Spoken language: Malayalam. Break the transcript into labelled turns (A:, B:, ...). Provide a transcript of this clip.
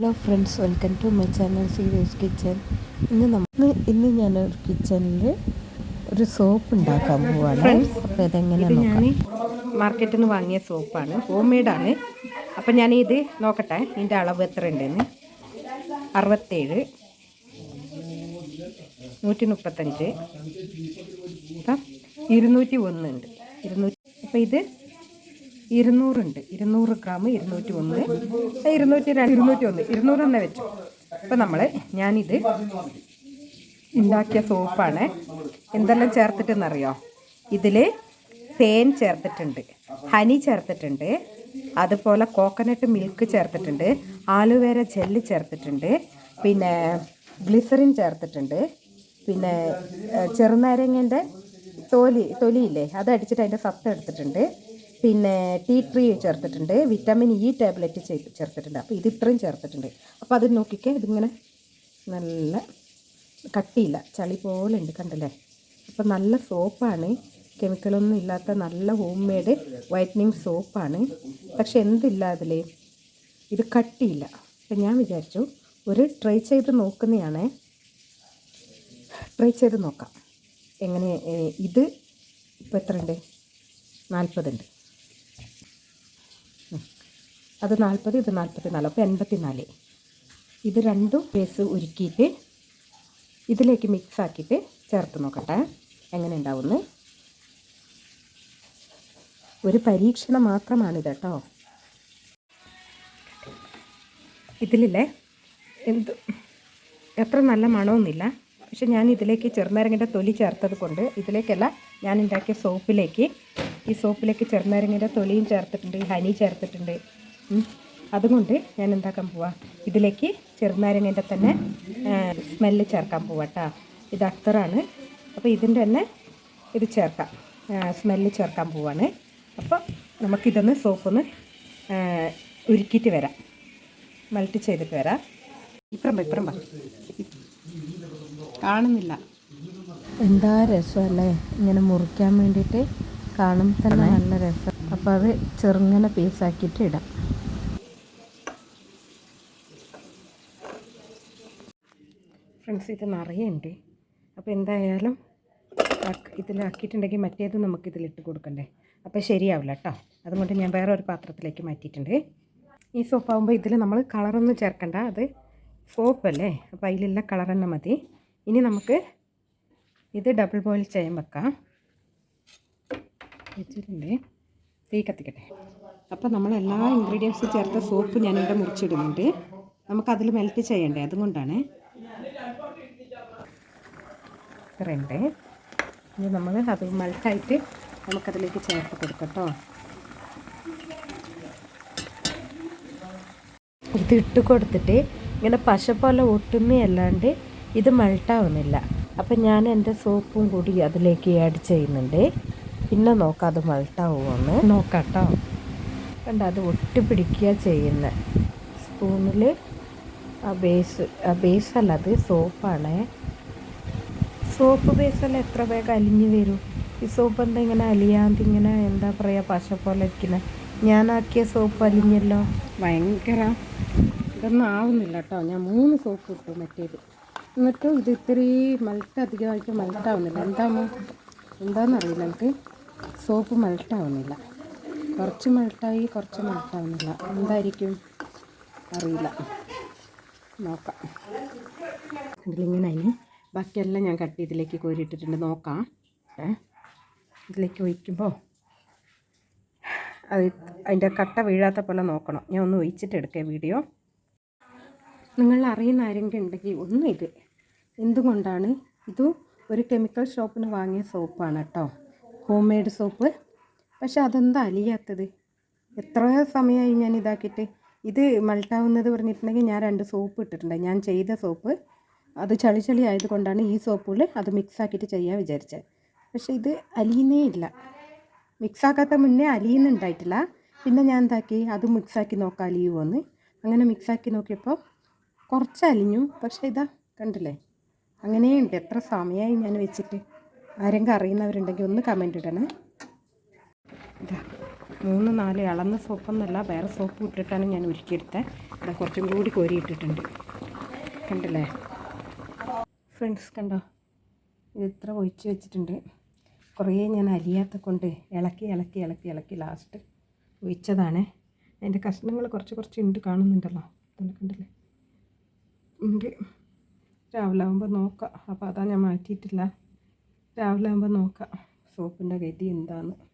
A: Hello friends welcome to my channel serious kitchen ഇന്ന് നമ്മൾ ഇന്ന് ഞാൻ ഒരു കിച്ചണിൽ ഒരു സോപ്പ് ഉണ്ടാക്കാൻ പോവാണ്. അപ്പോൾ ഇതെങ്ങനെ
B: ഞാൻ മാർക്കറ്റിൽ നിന്ന് വാങ്ങിയ സോപ്പാണ് ഹോം മെയ്ഡാണ് അപ്പം ഞാൻ ഇത് നോക്കട്ടെ ഇതിന്റെ അളവ് എത്ര ഉണ്ടെന്ന് അറുപത്തേഴ്. നൂറ്റി മുപ്പത്തഞ്ച് ഇരുന്നൂറ്റി ഒന്ന് ഉണ്ട് ഇരുന്നൂറ്റി അപ്പം ഇത് ഇരുന്നൂറുണ്ട്. ഇരുന്നൂറ് ഗ്രാം ഇരുന്നൂറ്റി ഒന്ന് ഇരുന്നൂറ്റി രണ്ട് ഇരുന്നൂറ്റി ഒന്ന് ഇരുന്നൂറ് തന്നെ വെച്ചു. അപ്പം നമ്മൾ ഞാനിത് ഉണ്ടാക്കിയ സോപ്പാണ്. എന്തെല്ലാം ചേർത്തിട്ടെന്നറിയോ? ഇതിൽ തേൻ ചേർത്തിട്ടുണ്ട് ഹനി ചേർത്തിട്ടുണ്ട് അതുപോലെ കോക്കനട്ട് മിൽക്ക് ചേർത്തിട്ടുണ്ട് ആലുവേര ജെല്ല് ചേർത്തിട്ടുണ്ട് പിന്നെ ഗ്ലിസറിൻ ചേർത്തിട്ടുണ്ട് പിന്നെ ചെറുനാരങ്ങേന്റെ തൊലി തൊലിയില്ലേ അത് അടിച്ചിട്ട് അതിന്റെ സത്ത് എടുത്തിട്ടുണ്ട്. പിന്നെ ടീ ട്രീ ചേർത്തിട്ടുണ്ട്. വിറ്റാമിൻ ഇ ടാബ്ലറ്റ് ചേർത്തിട്ടുണ്ട്. അപ്പോൾ ഇത് ഇത്രയും ചേർത്തിട്ടുണ്ട്. അപ്പോൾ അത് നോക്കിക്കേ ഇതിങ്ങനെ നല്ല കട്ടിയില്ല ചളി പോലെ ഉണ്ട് കണ്ടല്ലേ? അപ്പോൾ നല്ല സോപ്പാണ്. കെമിക്കലൊന്നും ഇല്ലാത്ത നല്ല ഹോം മെയ്ഡ് വൈറ്റനിങ് സോപ്പാണ്. പക്ഷെ എന്തില്ല അതിൽ ഇത് കട്ടിയില്ല. അപ്പം ഞാൻ വിചാരിച്ചു ഒരു ട്രൈ ചെയ്ത് നോക്കുന്നതാണ് ട്രൈ ചെയ്ത് നോക്കാം. എങ്ങനെ ഇത് ഇപ്പോൾ എത്ര ഉണ്ട് നാൽപ്പതുണ്ട്. അത് നാൽപ്പത് ഇത് നാൽപ്പത്തി നാല് അപ്പോൾ എൺപത്തി നാല് ഇത് രണ്ടും പേസ് ഉരുക്കിയിട്ട് ഇതിലേക്ക് മിക്സ് ആക്കിയിട്ട് ചേർത്ത് നോക്കട്ടെ. എങ്ങനെ ഉണ്ടാവുമെന്ന് ഒരു പരീക്ഷണം മാത്രമാണിത് കേട്ടോ. ഇതിലില്ലേ? എന്ത്? എത്ര നല്ല മണമൊന്നുമില്ല. പക്ഷെ ഞാൻ ഇതിലേക്ക് ചെറുനാരങ്ങന്റെ തൊലി ചേർത്തത് കൊണ്ട് ഇതിലേക്കല്ല ഞാൻ ഉണ്ടാക്കിയ സോപ്പിലേക്ക് ഈ സോപ്പിലേക്ക് ചെറുനാരങ്ങന്റെ തൊലിയും ചേർത്തിട്ടുണ്ട് ഹനി ചേർത്തിട്ടുണ്ട്. അതുകൊണ്ട് ഞാൻ എന്താക്കാൻ പോവാ? ഇതിലേക്ക് ചെറുനാരങ്ങന്റെ തന്നെ സ്മെല്ല് ചേർക്കാൻ പോവാട്ടാ ഇത് അത്തറാണ്. അപ്പോൾ ഇതിന്റെ തന്നെ ഇത് ചേർക്കാം. സ്മെല്ല് ചേർക്കാൻ പോവാണ്. അപ്പോൾ നമുക്കിതൊന്ന് സോപ്പൊന്ന് ഒന്ന് ഉരുക്കിയിട്ട് വരാം. മൾട്ടി ചെയ്തിട്ട് വരാം. ഇപ്പുറം ഇപ്പുറം കാണുന്നില്ല.
A: എന്താ രസമല്ലേ? ഇങ്ങനെ മുറിക്കാൻ വേണ്ടിയിട്ട് കാണുമ്പോൾ തന്നെ നല്ല രസം. അപ്പോൾ അത് ചെറുങ്ങനെ പീസാക്കിയിട്ട് ഇടാം.
B: ഫ്രണ്ട്സ് ഇത് നിറയുണ്ട്. അപ്പോൾ എന്തായാലും ഇതിലാക്കിയിട്ടുണ്ടെങ്കിൽ മറ്റേത് നമുക്ക് ഇതിലിട്ട് കൊടുക്കണ്ടേ? അപ്പോൾ ശരിയാവില്ല കേട്ടോ. അതുകൊണ്ട് ഞാൻ വേറെ ഒരു പാത്രത്തിലേക്ക് മാറ്റിയിട്ടുണ്ട്. ഈ സോപ്പ് ആകുമ്പോൾ ഇതിൽ നമ്മൾ കളറൊന്നും ചേർക്കണ്ട. അത് സോപ്പല്ലേ അപ്പോൾ അതിലുള്ള കളർ തന്നെ മതി. ഇനി നമുക്ക് ഇത് ഡബിൾ ബോയിൽ ചെയ്യാൻ വെക്കാം. വെച്ചിട്ടുണ്ട്. തീ കത്തിക്കട്ടെ. അപ്പോൾ നമ്മൾ എല്ലാ ഇൻഗ്രീഡിയൻസും ചേർത്ത സോപ്പ് ഞാനിവിടെ മുറിച്ചിടുന്നുണ്ട്. നമുക്കതിൽ മെൽറ്റ് ചെയ്യണ്ടേ? അതുകൊണ്ടാണ്. ഇത്രയുണ്ട് ഇനി നമ്മൾ അത് മെൽറ്റായിട്ട് നമുക്കതിലേക്ക് ചേർത്ത് കൊടുക്കട്ടോ.
A: ഇത് ഇട്ട് കൊടുത്തിട്ട് ഇങ്ങനെ പശ പോലെ ഒട്ടുന്നയല്ലാണ്ട് ഇത് മൾട്ടാവുന്നില്ല അപ്പം ഞാൻ എന്റെ സോപ്പും കൂടി അതിലേക്ക് ആഡ് ചെയ്യുന്നുണ്ട്. പിന്നെ നോക്കാം അത് മൾട്ടാവുമെന്ന്
B: നോക്കാട്ടോ. കേട്ടോ
A: കണ്ട അത് ഒട്ടി പിടിക്കുക ചെയ്യുന്ന. സ്പൂണിൽ ആ ബേസ് ആ ബേസല്ല അത് സോപ്പാണ്. സോപ്പ് ബേസെല്ലാം എത്ര വേഗം അലിഞ്ഞു വരും? ഈ സോപ്പ് എന്താ ഇങ്ങനെ അലിയാണ്ട് ഇങ്ങനെ എന്താ പറയുക പശ പോലെ ഇരിക്കുന്നത് ഞാനാക്കിയ സോപ്പ് അലിഞ്ഞല്ലോ?
B: ഭയങ്കര ഇതൊന്നും ആവുന്നില്ല കേട്ടോ. ഞാൻ മൂന്ന് സോപ്പ് ഇട്ടു മറ്റേത്. എന്നിട്ടും ഇത് ഇത്രയും മൾട്ട് അധികമായിട്ട് മൾട്ടാവുന്നില്ല എന്താമോ എന്താണെന്നറിയില്ല എനിക്ക്. സോപ്പ് മൽട്ടാവുന്നില്ല കുറച്ച് മൽട്ടായി കുറച്ച് മൾട്ടാവുന്നില്ല എന്തായിരിക്കും? അറിയില്ല. നോക്കാം. ഇതിലിങ്ങനെ അതിന് ബാക്കിയെല്ലാം ഞാൻ കട്ട് ഇതിലേക്ക് കോരിയിട്ടിട്ടുണ്ട്. നോക്കാം. ഇതിലേക്ക് ഒഴിക്കുമ്പോൾ അത് അതിന്റെ കട്ട വീഴാത്ത പോലെ നോക്കണം. ഞാൻ ഒന്ന് ഒഴിച്ചിട്ട് എടുക്കാം വീഡിയോ. നിങ്ങൾ അറിയുന്ന ആരെങ്കിലും ഉണ്ടെങ്കിൽ ഒന്നും ഇത് എന്തുകൊണ്ടാണ്? ഇത് ഒരു കെമിക്കൽ ഷോപ്പിന് വാങ്ങിയ സോപ്പാണ് കേട്ടോ. Home made soap. പക്ഷെ അതെന്താ അലിയാത്തത്? എത്ര സമയമായി ഞാൻ ഇതാക്കിയിട്ട് ഇത് മൾട്ടാവുന്നത് പറഞ്ഞിട്ടുണ്ടെങ്കിൽ ഞാൻ രണ്ട് സോപ്പ് ഇട്ടിട്ടുണ്ട്. ഞാൻ ചെയ്ത സോപ്പ് അത് ചളി ചളി ആയതുകൊണ്ടാണ് ഈ സോപ്പുകൾ അത് മിക്സ് ആക്കിയിട്ട് ചെയ്യാൻ വിചാരിച്ചത്. പക്ഷേ ഇത് അലിയുന്നേ ഇല്ല. മിക്സാക്കാത്ത മുന്നേ അലിയുന്നുണ്ടായിട്ടില്ല പിന്നെ ഞാൻ എന്താക്കി? അത് മിക്സാക്കി നോക്കാം അലിയുമോന്ന് അങ്ങനെ മിക്സാക്കി നോക്കിയപ്പോൾ കുറച്ച് അലിഞ്ഞു. പക്ഷേ ഇതാ കണ്ടില്ലേ? അങ്ങനെയുണ്ട് എത്ര സമയമായി ഞാൻ വെച്ചിട്ട്. ആരെങ്കിലും അറിയുന്നവരുണ്ടെങ്കിൽ ഒന്ന് കമന്റ് ഇടണേ. ഇതാ മൂന്ന് നാല് ഇളന്ന സോപ്പൊന്നല്ല വേറെ സോപ്പ് ഇട്ടിട്ടാണ് ഞാൻ ഉരുക്കിയെടുത്തത് ഇതാ കുറച്ചും കൂടി കോരിയിട്ടിട്ടുണ്ട് കണ്ടില്ലേ? ഫ്രണ്ട്സ് കണ്ടോ? ഇത് ഇത്ര ഒഴിച്ച് വെച്ചിട്ടുണ്ട്. കുറേ ഞാൻ അലിയാത്ത കൊണ്ട് ഇളക്കി ഇളക്കി ഇളക്കി ഇളക്കി ലാസ്റ്റ് ഒഴിച്ചതാണ്. അതിന്റെ കഷ്ണങ്ങൾ കുറച്ച് കുറച്ച് ഉണ്ട് കാണുന്നുണ്ടല്ലോ. കണ്ടല്ലേ? ഉണ്ട്. രാവിലെ ആകുമ്പോൾ നോക്കാം. അപ്പോൾ അതാ ഞാൻ മാറ്റിയിട്ടില്ല. രാവിലെ ആകുമ്പോൾ നോക്കാം. സോപ്പിന്റെ ഗതി എന്താന്ന്.